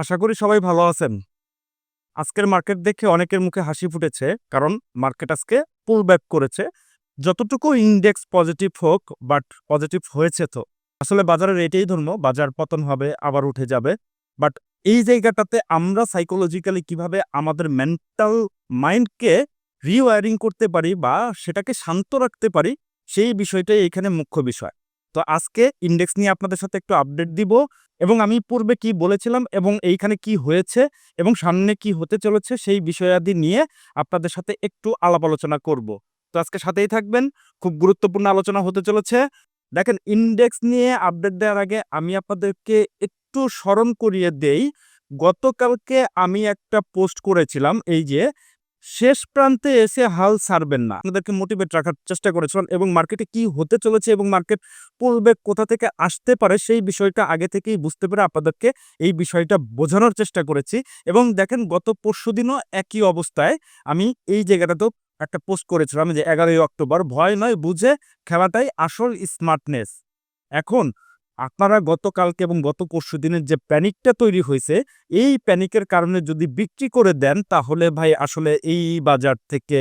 আশা করি সবাই ভালো আছেন। আজকের মার্কেট দেখে অনেকের মুখে হাসি ফুটেছে, কারণ মার্কেট আজকে পুল ব্যাক করেছে। যতটুকু ইন্ডেক্স পজিটিভ হোক বাট পজিটিভ হয়েছে তো। আসলে বাজারের এটাই ধর্ম, বাজার পতন হবে, আবার উঠে যাবে। বাট এই জায়গাটাতে আমরা সাইকোলজিক্যালি কীভাবে আমাদের মেন্টাল মাইন্ডকে রিওয়ারিং করতে পারি বা সেটাকে শান্ত রাখতে পারি, সেই বিষয়টাই এখানে মুখ্য বিষয়। তো আজকে ইন্ডেক্স নিয়ে আপনাদের সাথে একটু আপডেট দিব এবং আমি পূর্বে কি বলেছিলাম এবং এইখানে কি হয়েছে এবং সামনে কি হতে চলেছে সেই বিষয়াদি নিয়ে আপনাদের সাথে একটু আলাপ আলোচনা করব। তো আজকে সাথেই থাকবেন, খুব গুরুত্বপূর্ণ আলোচনা হতে চলেছে। দেখেন ইন্ডেক্স নিয়ে আপডেট দেওয়ার আগে আমি আপনাদেরকে একটু স্মরণ করিয়ে দেই, গতকালকে আমি একটা পোস্ট করেছিলাম, এই যে শেষ প্রান্তে এসে হাল ছাড়বেন না। আপনাদেরকে মোটিভেট রাখার চেষ্টা করেছিলাম এবং মার্কেটে কি হতে চলেছে এবং মার্কেট পুলব্যাক কোথা থেকে আসতে পারে সেই বিষয়টা আগে থেকেই বুঝতে পেরে আপনাদেরকে এই বিষয়টা বোঝানোর চেষ্টা করেছি। এবং দেখেন, গত পরশুদিনও একই অবস্থায় আমি এই জায়গাটাতেও একটা পোস্ট করেছিলাম যে এগারোই অক্টোবর। ভয় নয়, বুঝে খেলাটাই আসল স্মার্টনেস এখন আপনারা গতকালকে এবং গত পরশু দিনের যে প্যানিকটা তৈরি হয়েছে, এই প্যানিকের কারণে যদি বিক্রি করে দেন, তাহলে ভাই আসলে এই বাজার থেকে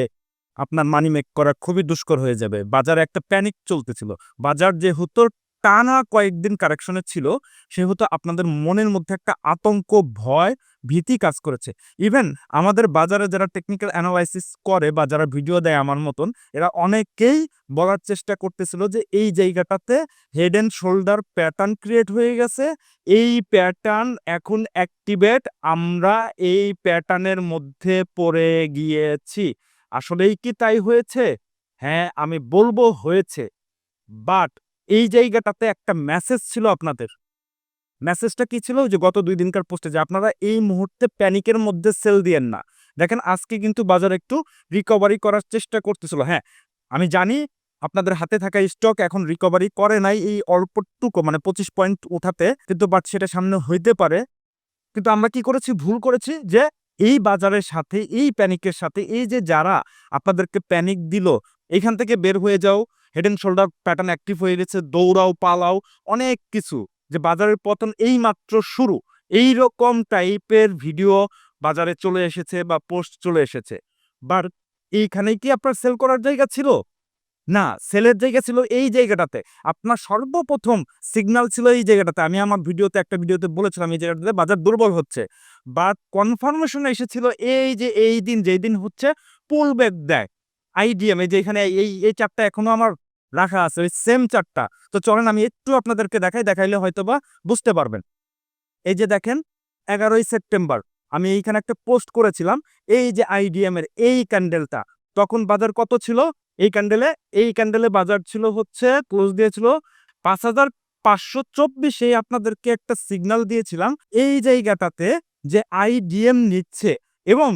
আপনার মানি মেক করা খুবই দুষ্কর হয়ে যাবে। বাজার একটা প্যানিক চলতেছিল। বাজার যে যেহেতু টানা কয়েকদিন কারেকশনে ছিল সেহেতু আপনাদের মনের মধ্যে একটা আতঙ্ক, ভয়, ভীতি কাজ করেছে। ইভেন আমাদের বাজারে যারা টেকনিক্যাল অ্যানালাইসিস করে বা যারা ভিডিও দেয় আমার মতন, এরা অনেকেই বলার চেষ্টা করতেছিল যে এই জায়গাটাতে head and shoulder pattern create হয়ে গেছে। এই প্যাটার্ন এখন অ্যাক্টিভেট আমরা এই প্যাটার্নের মধ্যে পড়ে গিয়েছি। আসলেই কি তাই হয়েছে? হ্যাঁ আমি বলব হয়েছে। বাট এই জায়গাটাতে একটা মেসেজ ছিল আপনাদের। মেসেজটা কি ছিল? যে গত দুই দিনকার পোস্টে যে আপনারা এই মুহূর্তে প্যানিকের মধ্যে সেল দিয়েন না। দেখেন, আজকে কিন্তু বাজার একটু রিকভারি করার চেষ্টা করতেছিল। হ্যাঁ আমি জানি আপনাদের হাতে থাকা স্টক এখন রিকভারি করে নাই এই অল্পটুকু মানে পঁচিশ পয়েন্ট উঠাতে কিন্তু বাট সেটা সামনে হইতে পারে। কিন্তু আমরা কি করেছি? ভুল করেছি যে এই বাজারের সাথে, এই প্যানিকের সাথে, এই যে যারা আপনাদেরকে প্যানিক দিল এখান থেকে বের হয়ে যাও। Head and shoulder pattern active হয়ে গেছে, দৌড়াও, পালাও, অনেক কিছু। যে বাজারের পতন এই মাত্র শুরু। এই রকম টাইপের ভিডিও বাজারে চলে এসেছে বা পোস্ট চলে এসেছে। বাট এইখানেই কি আপনার সেল করার জায়গা ছিল? না সেলের জায়গা ছিল এই জায়গাটাতে। আপনার সর্বপ্রথম সিগন্যাল ছিল এই জায়গাটাতে। আমি আমার ভিডিওতে, একটা ভিডিওতে বলেছিলাম, এই জায়গাটাতে বাজার দুর্বল হচ্ছে। বাট কনফার্মেশন এসেছিল এই যে, এই দিন, যেই দিন হচ্ছে পুল ব্যাক দেয়। আইডিএম এই যে এখানে এই এই চারটা এখনও আমার রাখা আছে, ওই সেম চারটা তো চলেন আমি একটু আপনাদেরকে দেখাই, দেখাইলে হয়তো বা বুঝতে পারবেন। এই যে দেখেন, এগারোই সেপ্টেম্বর, আমি এইখানে একটা পোস্ট করেছিলাম, এই যে আইডিএম এর এই ক্যান্ডেলটা তখন বাজার কত ছিল? এই ক্যান্ডেলে এই ক্যান্ডেলে বাজার ছিল হচ্ছে ক্লোজ দিয়েছিল পাঁচ হাজার পাঁচশো চব্বিশে আপনাদেরকে একটা সিগন্যাল দিয়েছিলাম, এই জায়গাটাতে যে আইডিএম নিচ্ছে, এবং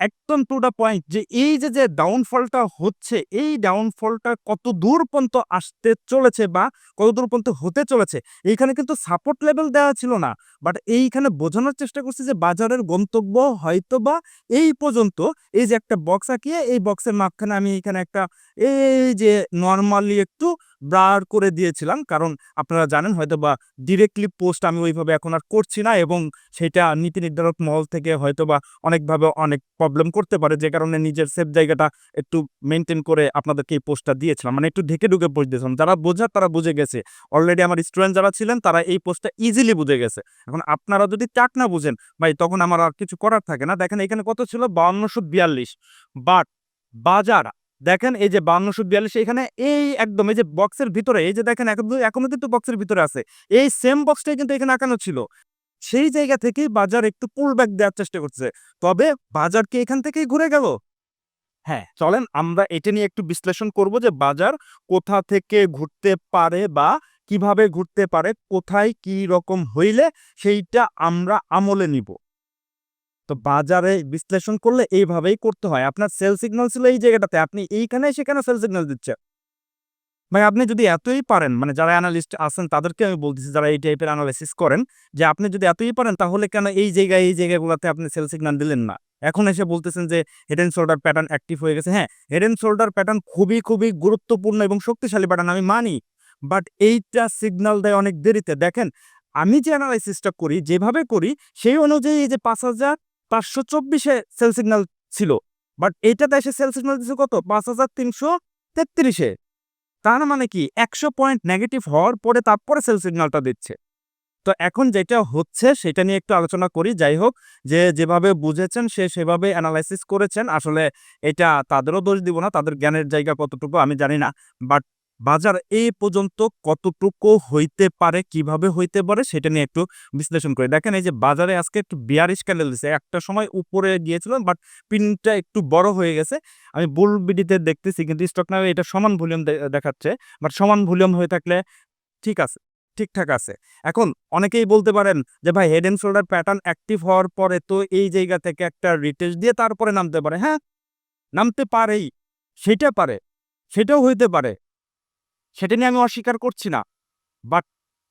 একদম টু দ্য পয়েন্ট যে এই যে যে ডাউনফলটা হচ্ছে, এই ডাউনফলটা কত দূর পর্যন্ত আসতে চলেছে বা কত দূর পর্যন্ত হতে চলেছে, এইখানে কিন্তু সাপোর্ট লেভেল দেওয়া ছিল না। বাট এইখানে বোঝানোর চেষ্টা করছি যে বাজারের গন্তব্য হয়তো বা এই পর্যন্ত, এই যে একটা বক্স আঁকিয়ে, এই বক্সের মাঝখানে আমি এখানে একটা, এই যে নর্মালি একটু ব্রার করে দিয়েছিলাম। কারণ আপনারা জানেন হয়তো বা ডিরেক্টলি পোস্ট আমি ওইভাবে এখন আর করছি না এবং সেটা নীতি নির্ধারক মহল থেকে হয়তো বা অনেকভাবে অনেক প্রবলেম করতে পারে। যে কারণে নিজের সেফ জায়গাটা একটু মেনটেন করে আপনাদেরকে এই পোস্টটা দিয়েছিলাম। মানে একটু ঢেকে ঢুকে পোস্ট দিয়েছিলাম। যারা বোঝার তারা বুঝে গেছে। অলরেডি আমার স্টুডেন্ট যারা ছিলেন তারা এই পোস্টটা ইজিলি বুঝে গেছে। এখন আপনারা যদি টাক না বুঝেন, ভাই তখন আমার আর কিছু করার থাকে না। দেখেন এখানে কত ছিল? বাউন্নশো বিয়াল্লিশ। বাট বাজার দেখেন এই যে বাউন্নশো বিয়াল্লিশ এখানে এই একদম এই যে বক্সের ভিতরে, এই যে দেখেন এখন কিন্তু বক্সের ভিতরে আছে। এই সেম বক্সটাই কিন্তু এখানে আঁকানো ছিল। সেই জায়গা থেকেই বাজার একটু পুল ব্যাক দেওয়ার চেষ্টা করছে। তবে বাজার কি এখান থেকেই ঘুরে গেল? হ্যাঁ চলেন আমরা এটা নিয়ে একটু বিশ্লেষণ করব যে বাজার কোথা থেকে ঘুরতে পারে বা কীভাবে ঘুরতে পারে, কোথায় কি রকম হইলে সেইটা আমরা আমলে নিব। তো বাজারে বিশ্লেষণ করলে এইভাবেই করতে হয়। আপনার সেল সিগন্যাল ছিল এই জায়গাটাতে, আপনি এইখানে সেখানে সেল সিগন্যাল দিচ্ছে ভাই, আপনি যদি এতই পারেন মানে যারা অ্যানালিস্ট আছেন, তাদেরকে আমি বলতেছি, যারা এই টাইপের অ্যানালাইসিস করেন, যে আপনি যদি এতই পারেন, তাহলে কেন এই জায়গায়, এই জায়গাগুলোতে আপনি সেল সিগন্যাল দিলেন না? এখন এসে বলতেছেন যে head and shoulder pattern active হয়ে গেছে। হ্যাঁ হেড অ্যান্ড শোল্ডার প্যাটার্ন খুবই খুবই গুরুত্বপূর্ণ এবং শক্তিশালী প্যাটার্ন আমি মানি। বাট এইটা সিগন্যাল দেয় অনেক দেরিতে। দেখেন, আমি যে অ্যানালাইসিসটা করি, যেভাবে করি, সেই অনুযায়ী এই যে পাঁচ হাজার পাঁচশো চব্বিশে সেল সিগন্যাল ছিল। বাট এইটাতে এসে সেল সিগন্যাল দিচ্ছে কত? পাঁচ হাজার তিনশো তেত্রিশে। তার মানে কি? একশো পয়েন্ট নেগেটিভ হওয়ার পরে তারপরে সেল সিগন্যালটা দিচ্ছে। তো এখন যেটা হচ্ছে, সেটা নিয়ে একটু আলোচনা করি। যাই হোক, যে যেভাবে বুঝেছেন, সে সেভাবে অ্যানালাইসিস করেছেন। আসলে এটা তাদেরও দোষ দিব না, তাদের জ্ঞানের জায়গা কতটুকু আমি জানি না। বাট বাজার এই পর্যন্ত কতটুকু হইতে পারে, কীভাবে হইতে পারে, সেটা নিয়ে একটু বিশ্লেষণ করি। দেখেন, এই যে বাজারে আজকে একটু বিয়ারিশ ক্যান্ডেল দিচ্ছে একটা সময় উপরে গিয়েছিল বাট পিনটা একটু বড় হয়ে গেছে। আমি বুল বিডিতে দেখতেছি, কিন্তু স্টক নামে এটা সমান ভলিউম দেখাচ্ছে বাট সমান ভলিউম হয়ে থাকলে ঠিক আছে, ঠিকঠাক আছে। এখন অনেকেই বলতে পারেন যে, ভাই head and shoulder pattern active হওয়ার পরে তো এই জায়গা থেকে একটা রিটেস্ট দিয়ে তারপরে নামতে পারে। হ্যাঁ নামতে পারেই, সেটা পারে, সেটাও হইতে পারে। সেটা নিয়ে আমি অস্বীকার করছি না। বাট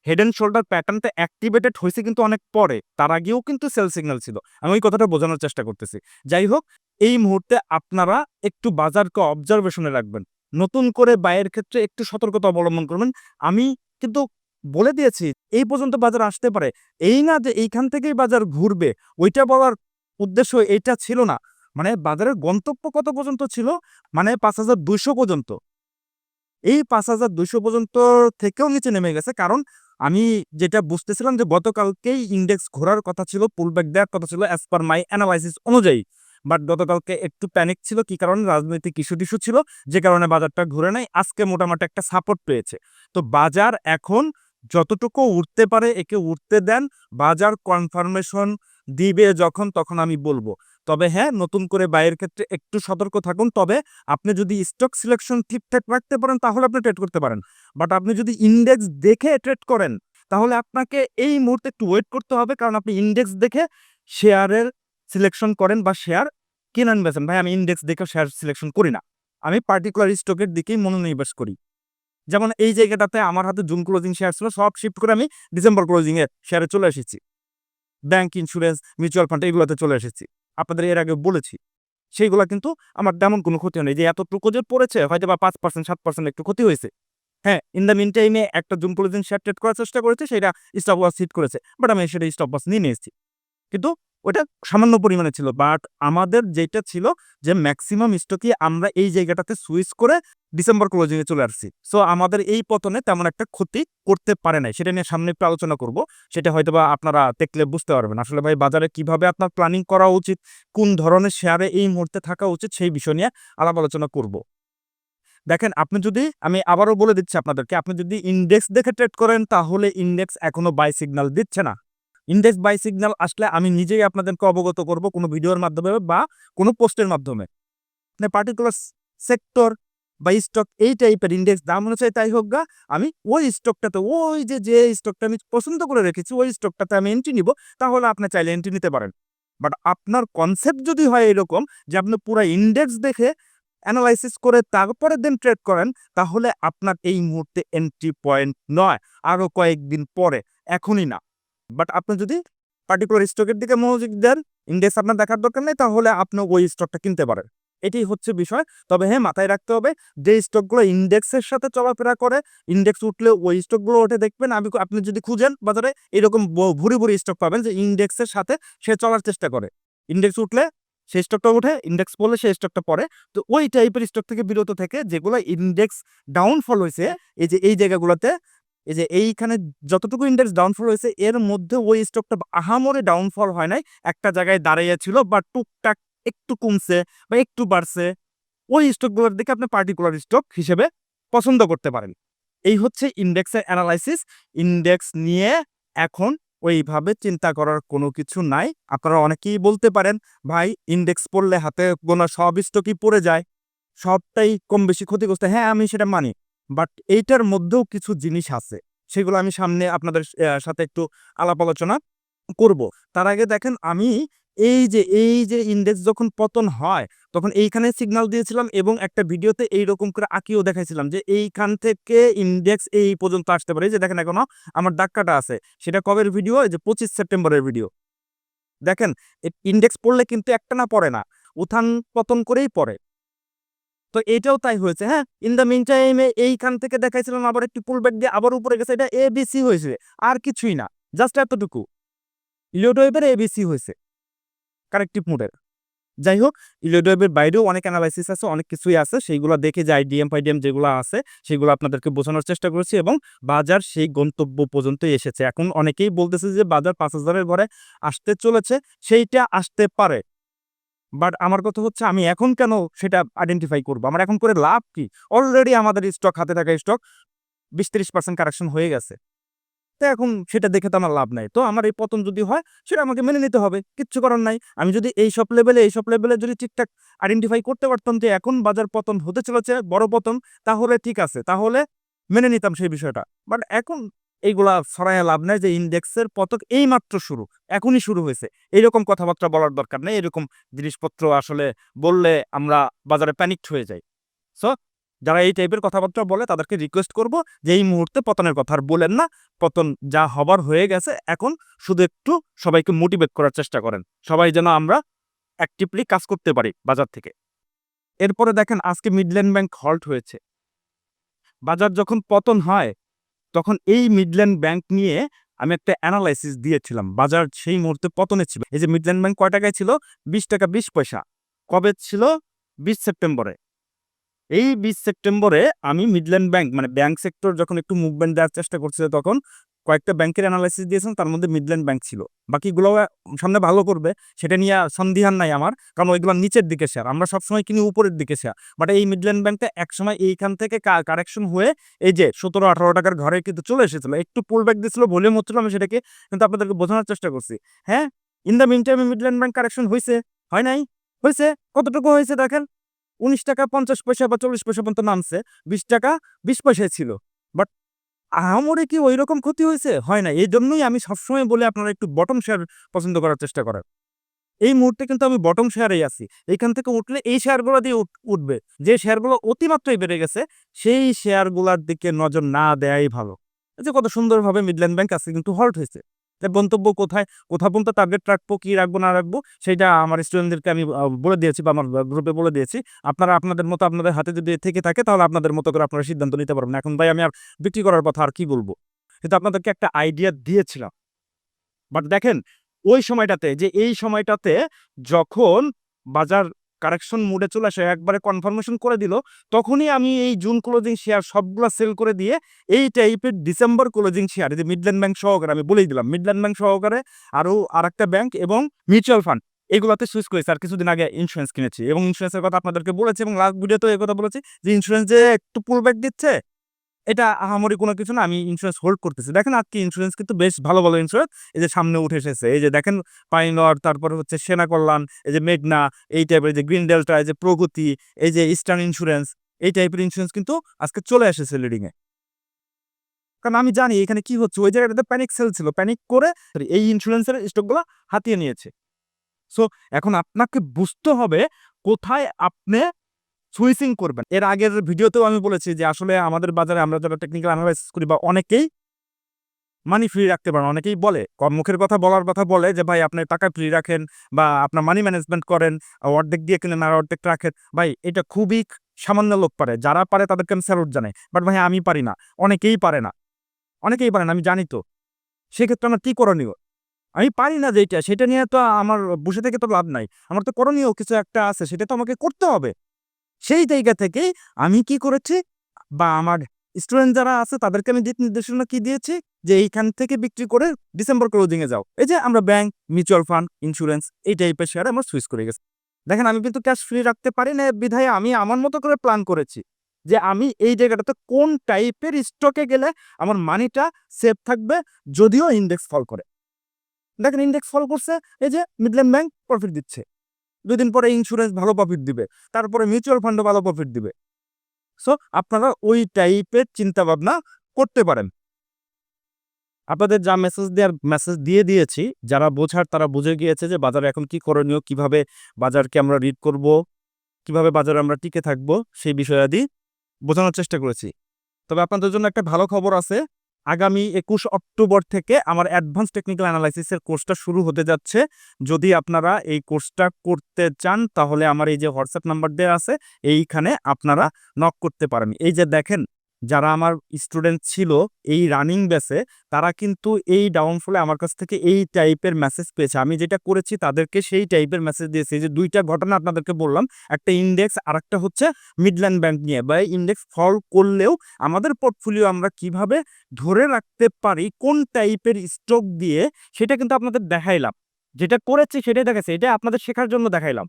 হেড অ্যান্ড শোল্ডার প্যাটার্নটা অ্যাক্টিভেটেড হয়েছে কিন্তু অনেক পরে। তার আগেও কিন্তু সেল সিগন্যাল ছিল। আমি ওই কথাটা বোঝানোর চেষ্টা করতেছি। যাই হোক, এই মুহূর্তে আপনারা একটু বাজারকে অবজারভেশনে রাখবেন। নতুন করে বাইয়ের ক্ষেত্রে একটু সতর্কতা অবলম্বন করবেন। আমি কিন্তু বলে দিয়েছি, এই পর্যন্ত বাজার আসতে পারে। এই না যে এইখান থেকেই বাজার ঘুরবে, ওইটা বলার উদ্দেশ্য এইটা ছিল না। মানে বাজারের গন্তব্য কত পর্যন্ত ছিল? মানে পাঁচ হাজার দুইশো পর্যন্ত। এই পাঁচ হাজার দুইশো পর্যন্ত থেকেও নিচে নেমে গেছে। কারণ আমি যেটা বুঝতেছিলাম যে, গতকালকেই ইন্ডেক্স ঘোরার কথা ছিল পুলব্যাক দেওয়ার কথা ছিল অ্যাজ পার মাই অ্যানালাইসিস অনুযায়ী। বাট গতকালকে একটু প্যানিক ছিল, কি কারণে? রাজনৈতিক ইস্যু টিস্যু ছিল, যে কারণে বাজারটা ঘুরে নাই। আজকে মোটামুটি একটা সাপোর্ট পেয়েছে। তো বাজার এখন যতটুকু উঠতে পারে, একে উঠতে দেন। বাজার কনফার্মেশন দিবে যখন, তখন আমি বলব। তবে হ্যাঁ নতুন করে বাইয়ের ক্ষেত্রে একটু সতর্ক থাকুন। তবে আপনি যদি স্টক সিলেকশন ঠিকঠাক রাখতে পারেন, তাহলে আপনি ট্রেড করতে পারেন। বাট আপনি যদি ইন্ডেক্স দেখে ট্রেড করেন, তাহলে আপনাকে এই মুহূর্তে একটু ওয়েট করতে হবে। কারণ আপনি ইন্ডেক্স দেখে শেয়ারের সিলেকশন করেন বা শেয়ার কেনেন বেছেন ভাই, আমি ইন্ডেক্স দেখে শেয়ার সিলেকশন করি না। আমি পার্টিকুলার স্টকের দিকেই মনোনিবেশ করি। যেমন এই জায়গাটাতে আমার হাতে জুন ক্লোজিং শেয়ার ছিল, সব শিফট করে আমি ডিসেম্বর ক্লোজিং এ শেয়ারে চলে এসেছি। ব্যাংক ইন্স্যুরেন্স মিউচুয়াল ফান্ড এগুলোতে চলে এসেছি। আপনাদের এর আগে বলেছি, সেইগুলো কিন্তু আমার তেমন কোনো ক্ষতি হয়নি যে এতটুকু যে পড়েছে হয়তো বা পাঁচ পার্সেন্ট সাত পার্সেন্ট একটু ক্ষতি হয়েছে। হ্যাঁ ইন দ্য মিন টাইমে একটা জুম ক্লোজিং শেয়ার ট্রেড করার চেষ্টা করেছে, সেটা স্টপ ওয়াস হিট করেছে বাট আমি সেটা স্টপ ওয়াস নিয়ে নিয়েছি। কিন্তু ওটা সামান্য পরিমাণে ছিল। বাট আমাদের যেটা ছিল যে ম্যাক্সিমাম স্টকই আমরা এই জায়গাটাতে সুইচ করে ডিসেম্বর ক্লোজিংয়ে চলে আসছি। সো আমাদের এই পতনে তেমন একটা ক্ষতি করতে পারে নাই। সেটা নিয়ে সামনে একটু আলোচনা করব। সেটা হয়তো বা আপনারা দেখলে বুঝতে পারবেন। আসলে ভাই, বাজারে কীভাবে আপনার প্ল্যানিং করা উচিত, কোন ধরনের শেয়ারে এই মুহূর্তে থাকা উচিত, সেই বিষয় নিয়ে আলাপ আলোচনা করব। দেখেন, আপনি যদি, আমি আবারও বলে দিচ্ছি আপনাদেরকে, আপনি যদি ইন্ডেক্স দেখে ট্রেড করেন, তাহলে ইন্ডেক্স এখনও বাই সিগন্যাল দিচ্ছে না। ইন্ডেক্স বাই সিগন্যাল আসলে আমি নিজেই আপনাদেরকে অবগত করব কোনো ভিডিওর মাধ্যমে বা কোনো পোস্টের মাধ্যমে। মানে পার্টিকুলার সেক্টর বা স্টক এই টাইপের ইন্ডেক্স দাম অনুযায়ী তাই হোক গা, আমি ওই স্টকটাতে ওই যে যে স্টকটা আমি পছন্দ করে রেখেছি, ওই স্টকটাতে আমি এন্ট্রি নিব, তাহলে আপনি চাইলে এন্ট্রি নিতে পারেন। বাট আপনার কনসেপ্ট যদি হয় এরকম যে, আপনি পুরো ইন্ডেক্স দেখে অ্যানালাইসিস করে তারপরে দেন ট্রেড করেন, তাহলে আপনার এই মুহূর্তে এন্ট্রি পয়েন্ট নয় আরও কয়েকদিন পরে, এখনই না। বাট আপনি যদি পার্টিকুলার স্টকের দিকে মনোযোগ দেন ইন্ডেক্স আপনার দেখার দরকার নেই, তাহলে আপনি ওই স্টকটা কিনতে পারেন। এটাই হচ্ছে বিষয়। তবে হ্যাঁ মাথায় রাখতে হবে, যে স্টকগুলো ইন্ডেক্সের সাথে চলাফেরা করে ইন্ডেক্স উঠলে ওই স্টকগুলো ওঠে দেখবেন, আমি আপনি যদি খুঁজেন বাজারে, এরকম ভুরি ভুরি স্টক পাবেন যে ইন্ডেক্সের সাথে সে চলার চেষ্টা করে। ইন্ডেক্স উঠলে সেই স্টকটা উঠে ইন্ডেক্স পড়লে সেই স্টকটা পড়ে। তো ওই টাইপের স্টক থেকে বিরত থেকে যেগুলো ইন্ডেক্স ডাউনফল হয়েছে, এই যে, এই জায়গাগুলোতে এই যে এইখানে যতটুকু ইন্ডেক্স ডাউনফল হয়েছে, এর মধ্যে ওই স্টকটা আহামরে ডাউনফল হয় নাই। একটা জায়গায় দাঁড়িয়েছিল বা টুকটাক একটু কমছে বা একটু বাড়ছে। ওই স্টকগুলোর দিকে আপনি পার্টিকুলার স্টক হিসেবে পছন্দ করতে পারেন। এই হচ্ছে ইন্ডেক্সের অ্যানালাইসিস ইন্ডেক্স নিয়ে এখন ওইভাবে চিন্তা করার কোনো কিছু নাই। আপনারা অনেকেই বলতে পারেন, ভাই ইন্ডেক্স পড়লে হাতে গোনা সব স্টকই পড়ে যায়। সবটাই কম বেশি ক্ষতিগ্রস্ত। হ্যাঁ আমি সেটা মানি। বাট এইটার মধ্যেও কিছু জিনিস আছে। সেগুলো আমি সামনে আপনাদের সাথে একটু আলাপ আলোচনা করব। তার আগে দেখেন আমি এই যে এই যে ইন্ডেক্স যখন পতন হয়, তখন এইখানে সিগন্যাল দিয়েছিলাম এবং একটা ভিডিওতে এই রকম করে আঁকিও দেখাইছিলাম যে এইখান থেকে ইন্ডেক্স এই পর্যন্ত আসতে পারে। যে দেখেন এখনও আমার ডাক্কাটা আছে। সেটা কবের ভিডিও? যে পঁচিশ সেপ্টেম্বরের ভিডিও। দেখেন ইন্ডেক্স পড়লে কিন্তু একটা না পড়ে না। উত্থান পতন করেই পড়ে। তো এটাও তাই হয়েছে হ্যাঁ? ইন দ্য মিন টাইমে এইখান থেকে দেখাইছিলাম, আবার একটু পুল ব্যাক দিয়ে আবার উপরে গেছে, এটা এ হয়েছে, আর কিছুই না জাস্ট এতটুকু। ইলিওডোয়েবের এবিসি হয়েছে কারেক্টিভ মুডের যাই হোক ইলিওডোয়েবের বাইরেও অনেক অ্যানালাইসিস আছে, অনেক কিছুই আছে, সেইগুলো দেখে যে আইডিএম ফাইডিএম যেগুলো আছে, সেগুলো আপনাদেরকে বোঝানোর চেষ্টা করেছি এবং বাজার সেই গন্তব্য পর্যন্তই এসেছে। এখন অনেকেই বলতেছে যে বাজার পাঁচ হাজারের ঘরে আসতে চলেছে, সেইটা আসতে পারে। বাট আমার কথা হচ্ছে আমি এখন কেন সেটা আইডেন্টিফাই করব? আমার এখন করে লাভ কি? অলরেডি আমাদের স্টক হাতে থাকা স্টক বিশ তিরিশ পার্সেন্ট কারেকশন হয়ে গেছে। তো এখন সেটা দেখে তো আমার লাভ নাই। তো আমার এই পতন যদি হয়, সেটা আমাকে মেনে নিতে হবে। কিচ্ছু করার নাই। আমি যদি এই সব লেভেলে এই সব লেভেলে যদি ঠিকঠাক আইডেন্টিফাই করতে পারতাম যে এখন বাজার পতন হতে চলেছে, বড় পতন, তাহলে ঠিক আছে। তাহলে মেনে নিতাম সেই বিষয়টা। বাট এখন এইগুলা ছড়াইয়া লাভ নাই যে ইন্ডেক্সের পতক এইমাত্র শুরু, এখনই শুরু হয়েছে। এইরকম কথাবার্তা বলার দরকার নেই, এরকম জিনিসপত্র আসলে বললে আমরা বাজারে প্যানিকড হয়ে যাই। সো যারা এই টাইপের কথাবার্তা বলে তাদেরকে রিকোয়েস্ট করব যে এই মুহূর্তে পতনের কথা আর বলেন না, পতন যা হবার হয়ে গেছে, এখন শুধু একটু সবাইকে মোটিভেট করার চেষ্টা করেন। সবাই যেন আমরা অ্যাক্টিভলি কাজ করতে পারি বাজার থেকে। এরপরে দেখেন আজকে মিডল্যান্ড ব্যাংক হল্ট হয়েছে। বাজার যখন পতন হয় তখন এই মিডল্যান্ড ব্যাংক নিয়ে আমি একটা অ্যানালাইসিস দিয়েছিলাম। বাজার সেই মুহূর্তে পতনে ছিল। এই যে মিডল্যান্ড ব্যাংক কয় টাকায় ছিল? বিশ টাকা বিশ পয়সা। কবে ছিল? বিশ সেপ্টেম্বরে। এই বিশ সেপ্টেম্বরে আমি মিডল্যান্ড ব্যাংক মানে ব্যাংক সেক্টর যখন একটু মুভমেন্ট দেওয়ার চেষ্টা করছিল তখন কয়েকটা ব্যাংকের অ্যানালাইসিস দিয়েছেন, তার মধ্যে মিডল্যান্ড ব্যাংক ছিল। বাকিগুলো সামনে ভালো করবে, সেটা নিয়ে সন্দিহান নাই আমার, কারণ ওইগুলো নিচের দিকে শেয়ার আমরা সবসময় কিনি উপরের দিকে শেয়ার বাট এই মিডল্যান্ড ব্যাংকটা একসময় এইখান থেকে কারেকশন হয়ে এই যে সতেরো আঠারো টাকার ঘরে কিন্তু চলে এসেছিল। একটু পুল ব্যাক দিয়েছিল ভলিউম হচ্ছিল, আমি সেটাকে কিন্তু আপনাদেরকে বোঝানোর চেষ্টা করছি। হ্যাঁ? ইন দ্য মিন টাইমে মিডল্যান্ড ব্যাংক কারেকশন হয়েছে হয় নাই? হয়েছে কতটুকু হয়েছে দেখেন? উনিশ টাকা পঞ্চাশ পয়সা বা চল্লিশ পয়সা পর্যন্ত নামছে। বিশ টাকা, বিশ পয়সায় ছিল। আমারে কি ওই রকম ক্ষতি হয়েছে? হয় না। এই জন্যই আমি সবসময় বলে আপনারা একটু বটম শেয়ার পছন্দ করার চেষ্টা করেন। এই মুহূর্তে কিন্তু আমি বটম শেয়ারেই আছি। এখান থেকে উঠলে এই শেয়ারগুলো দিয়ে উঠবে। যে শেয়ারগুলো অতিমাত্রায় বেড়ে গেছে, সেই শেয়ারগুলোর দিকে নজর না দেয়াই ভালো। যে কত সুন্দরভাবে মিডল্যান্ড ব্যাংক আজকে কিন্তু হল্ট হয়েছে। তার গন্তব্য কোথায় কোথা পর্যন্ত টার্গেট রাখব, কী রাখব, না রাখব সেটা আমার স্টুডেন্টদেরকে আমি বলে দিয়েছি বা আমার গ্রুপে বলে দিয়েছি। আপনারা আপনাদের মতো আপনাদের হাতে যদি থেকে থাকে, তাহলে আপনাদের মতো করে আপনারা সিদ্ধান্ত নিতে পারবেন। এখন ভাই আমি আর বিক্রি করার কথা আর কি বলব? কিন্তু আপনাদেরকে একটা আইডিয়া দিয়েছিলাম। বাট দেখেন, ওই সময়টাতে, যে এই সময়টাতে যখন বাজার কারেকশন মুডে চলে আসে, একবারে কনফার্মেশন করে দিল, তখনই আমি এই জুন ক্লোজিং শেয়ার সবগুলো সেল করে দিয়ে এই টাইপের ডিসেম্বর ক্লোজিং শেয়ার যে মিডল্যান্ড ব্যাংক সহকারে আমি বলেই দিলাম মিডল্যান্ড ব্যাংক সহকারে আরও আর একটা ব্যাংক এবং মিউচুয়াল ফান্ড এগুলোতে সুইচ করেছি। আর কিছুদিন আগে ইন্স্যুরেন্স কিনেছি এবং ইন্স্যুরেন্সের কথা আপনাদেরকে বলেছি এবং লাস্ট ভিডিওতেও এই কথা বলেছি যে ইন্স্যুরেন্স যে একটু পুল ব্যাক দিচ্ছে এটা আহামরি কোনো কিছু না, আমি ইন্স্যুরেন্স হোল্ড করতেছি। দেখেন আজকে ইন্স্যুরেন্স কিন্তু বেশ ভালো ভালো ইন্স্যুরেন্স এই যে সামনে উঠে এসেছে। এই যে দেখেন পাইনর তারপর হচ্ছে সেনা কল্যাণ, এই যে মেঘনা, এই টাইপের যে গ্রিন ডেল্টা এই যে প্রগতি, এই যে ইস্টার্ন ইন্স্যুরেন্স এই টাইপের ইন্স্যুরেন্স কিন্তু আজকে চলে এসেছে লিডিং এ। কারণ আমি জানি এখানে কি হচ্ছে, ওই জায়গাটাতে প্যানিক সেল ছিল। প্যানিক করে এই ইন্স্যুরেন্সের স্টকগুলো হাতিয়ে নিয়েছে। সো এখন আপনাকে বুঝতে হবে কোথায় আপনি সুইচিং করবেন। এর আগের ভিডিওতেও আমি বলেছি যে, আসলে আমাদের বাজারে আমরা যারা টেকনিক্যাল অ্যানালাইসিস করি বা অনেকেই মানি ফ্রি রাখতে পারেন, অনেকেই বলে কর্মুখের কথা বলার কথা বলে যে, ভাই, আপনি টাকা ফ্রি রাখেন বা আপনার মানি ম্যানেজমেন্ট করেন অর্ধেক দিয়ে কিনেন আর অর্ধেক রাখেন। ভাই, এটা খুবই সামান্য লোক পারে, যারা পারে তাদেরকে আমি স্যালুট জানাই। বাট ভাই, আমি পারি না, অনেকেই পারে না, অনেকেই পারে না, আমি জানি তো। সেক্ষেত্রে আমার কি করণীয়? আমি পারি না যেটা সেটা নিয়ে তো আমার, বসে থেকে তো লাভ নাই। আমার তো করণীয় কিছু একটা আছে, সেটা তো আমাকে করতে হবে। সেই জায়গা থেকে আমি কি করেছি? বা আমার স্টুডেন্ট যারা আছে, তাদেরকে আমি দিক নির্দেশনা কি দিয়েছি? যে এইখান থেকে বিক্রি করে ডিসেম্বর ক্লোজিং এ যাও। এই যে আমরা ব্যাংক মিউচুয়াল ফান্ড ইন্স্যুরেন্স এই টাইপের শেয়ার আমরা সুইচ করে গেছি। দেখেন, আমি কিন্তু ক্যাশ ফ্রি রাখতে পারি না বিধায় আমি আমার মতো করে প্ল্যান করেছি যে আমি এই জায়গাটাতে কোন টাইপের স্টকে গেলে আমার মানিটা সেফ থাকবে, যদিও ইন্ডেক্স ফল করে। দেখেন ইন্ডেক্স ফল করছে, এই যে মিডল্যান্ড ব্যাংক প্রফিট দিচ্ছে। দুই দিন পরে ইন্স্যুরেন্স ভালো প্রফিট দিবে, তারপরে মিউচুয়াল ফান্ডও ভালো প্রফিট দিবে। সো আপনারা ওই টাইপের চিন্তা ভাবনা করতে পারেন। আপনাদের যা মেসেজ দেওয়ার মেসেজ দিয়ে দিয়েছি, যারা বোঝার তারা বুঝে গিয়েছে যে বাজারে এখন কি করণীয়, কীভাবে বাজারকে আমরা রিড করব, কীভাবে বাজারে আমরা টিকে থাকব, সেই বিষয়াদি বোঝানোর চেষ্টা করেছি। তবে আপনাদের জন্য একটা ভালো খবর আছে আগামী একুশ অক্টোবর থেকে আমার অ্যাডভান্স টেকনিক্যাল অ্যানালাইসিসের কোর্সটা শুরু হতে যাচ্ছে। যদি আপনারা এই কোর্সটা করতে চান, তাহলে আমার এই যে হোয়াটসঅ্যাপ নাম্বার দেওয়া আছে, এইখানে আপনারা নক করতে পারেন। এই যে দেখেন যারা আমার স্টুডেন্ট ছিল এই রানিং বেসে তারা কিন্তু এই ডাউনফলে আমার কাছ থেকে এই টাইপের মেসেজ পেয়েছে। আমি যেটা করেছি তাদেরকে সেই টাইপের মেসেজ দিয়েছি। যে দুইটা ঘটনা আপনাদেরকে বললাম, একটা ইন্ডেক্স আর একটা হচ্ছে মিডল্যান্ড ব্যাংক নিয়ে। বা ইন্ডেক্স ফল করলেও আমাদের পোর্টফোলিও আমরা কীভাবে ধরে রাখতে পারি, কোন টাইপের স্টক দিয়ে, সেটা কিন্তু আপনাদের দেখাইলাম। যেটা করেছি সেটাই দেখাচ্ছে এটা আপনাদের শেখার জন্য দেখাইলাম।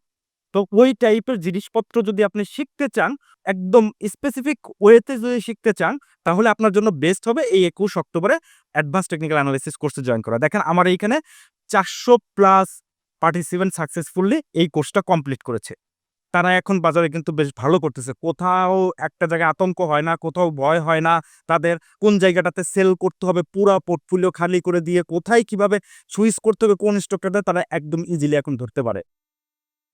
তো ওই টাইপের জিনিসপত্র যদি আপনি শিখতে চান, একদম স্পেসিফিক ওয়েতে যদি শিখতে চান, তাহলে আপনার জন্য বেস্ট হবে এই একুশ অক্টোবরে অ্যাডভান্স টেকনিক্যাল অ্যানালিসিস কোর্সে জয়েন করা। দেখেন আমার এইখানে চারশো প্লাস পার্টিসিপেন্ট সাকসেসফুলি এই কোর্সটা কমপ্লিট করেছে। তারা এখন বাজারে কিন্তু বেশ ভালো করতেছে। কোথাও একটা জায়গায় আতঙ্ক হয় না, কোথাও ভয় হয় না তাদের, কোন জায়গাটাতে সেল করতে হবে, পুরা পোর্টফোলিও খালি করে দিয়ে কোথায় কীভাবে সুইচ করতে হবে, কোন স্টকটাতে তারা একদম ইজিলি এখন ধরতে পারে।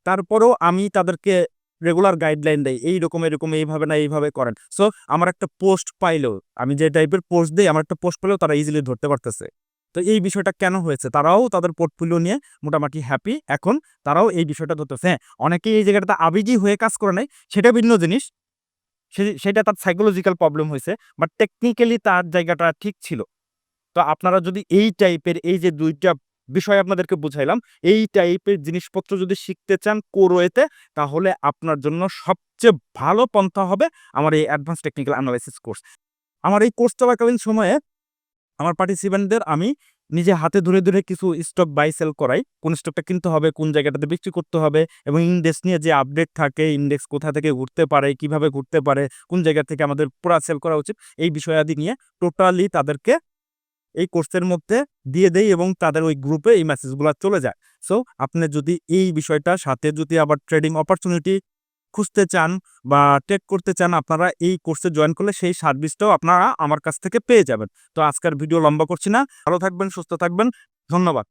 তারপরেও আমি তাদেরকে রেগুলার গাইডলাইন দেই এইরকম এরকম এইভাবে না, এইভাবে করেন। সো আমার একটা পোস্ট পাইলেও আমি যে টাইপের পোস্ট দিই, আমার একটা পোস্ট পেলেও তারা ইজিলি ধরতে পারতেছে। তো এই বিষয়টা কেন হয়েছে? তারাও তাদের পোর্টফোলিও নিয়ে মোটামুটি হ্যাপি এখন তারাও এই বিষয়টা ধরতেছে। হ্যাঁ অনেকেই এই জায়গাটাতে আবেগী হয়ে কাজ করে নেয় সেটা ভিন্ন জিনিস। সেটা তার সাইকোলজিক্যাল প্রবলেম হয়েছে বাট টেকনিক্যালি তার জায়গাটা ঠিক ছিল। তো আপনারা যদি এই টাইপের এই যে দুইটা বিষয় আপনাদেরকে বুঝাইলাম। এই টাইপের জিনিসপত্র যদি শিখতে চান কোরোয়েতে তাহলে আপনার জন্য সবচেয়ে ভালো পন্থা হবে আমার এই অ্যাডভান্স টেকনিক্যাল অ্যানালাইসিস কোর্স আমার এই কোর্স চলাকালীন সময়ে আমার পার্টিসিপেন্টদের আমি নিজে হাতে ধরে ধরে কিছু স্টক বাই সেল করাই। কোন স্টকটা কিনতে হবে, কোন জায়গাটাতে বিক্রি করতে হবে এবং ইন্ডেক্স নিয়ে যে আপডেট থাকে ইন্ডেক্স কোথা থেকে ঘুরতে পারে, কীভাবে ঘুরতে পারে, কোন জায়গা থেকে আমাদের পুরা সেল করা উচিত, এই বিষয়াদি নিয়ে টোটালি তাদেরকে এই কোর্সের মধ্যে দিয়ে দেয় এবং তাদের ওই গ্রুপে এই মেসেজগুলো চলে যায়। সো আপনি যদি এই বিষয়টা সাথে যদি আবার ট্রেডিং অপরচুনিটি খুঁজতে চান বা টেক করতে চান, আপনারা এই কোর্সে জয়েন করলে সেই সার্ভিসটাও আপনারা আমার কাছ থেকে পেয়ে যাবেন। তো আজকের ভিডিও লম্বা করছি না। ভালো থাকবেন, সুস্থ থাকবেন। ধন্যবাদ।